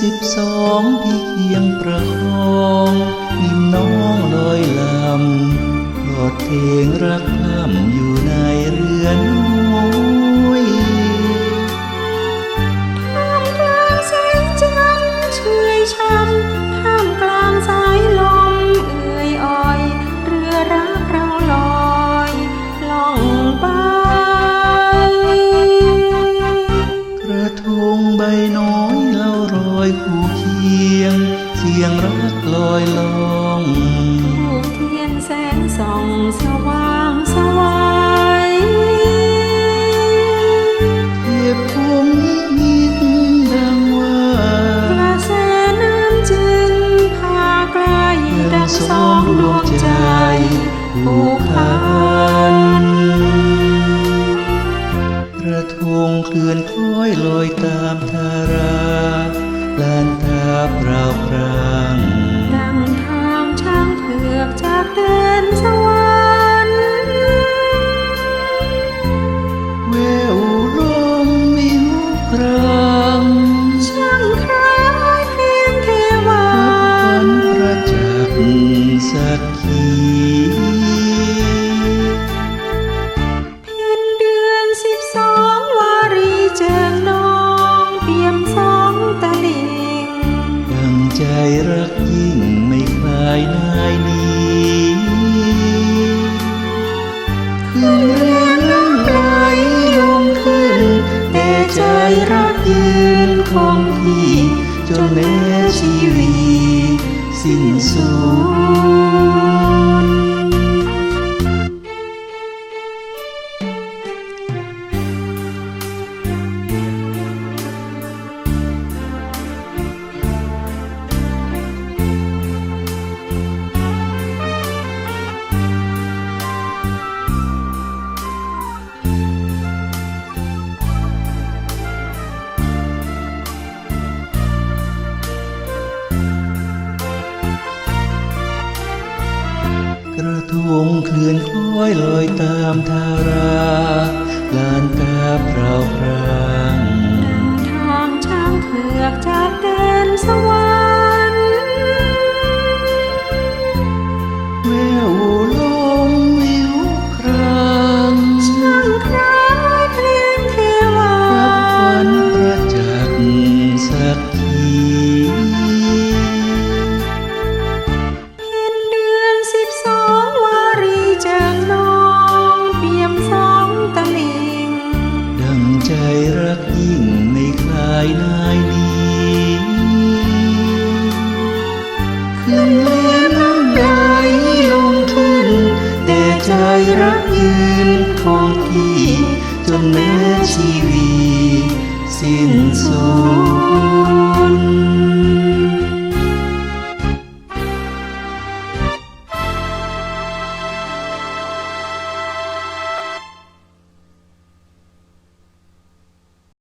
สิบสองพี่เคียงประคองนิ่มน้องลอยลำปลอดเพลงรักพร่ำอยู่ในเรือน งใบน้อยเล่ารอยคู่เคียง เสียงรักลอยลองทูบเทียนแสงส่องสว่างสวายเทียบพวงนิมิตดังว่ากระแสน้ำจึงพาไกลดังสองดวงใจผูกพัน ระทงเคลื่อนคล้อยลอยตามทาราลานตาเปล่าพราง รักยิ่งไม่คลายนายนี้ขึ้นเรือน้ำไหลลงขึ้นแต่ใจรักยืนคงที่จนแม้ชีวิตสิ้นสุด กระทงเคลื่อนคล้อยลอยตามทาราลานตาเปล่าพรางดังทางช้างเผือกจากแดนสวรรค์ รักยืนคงที่จนแม้ชีวิตสิ้นสุด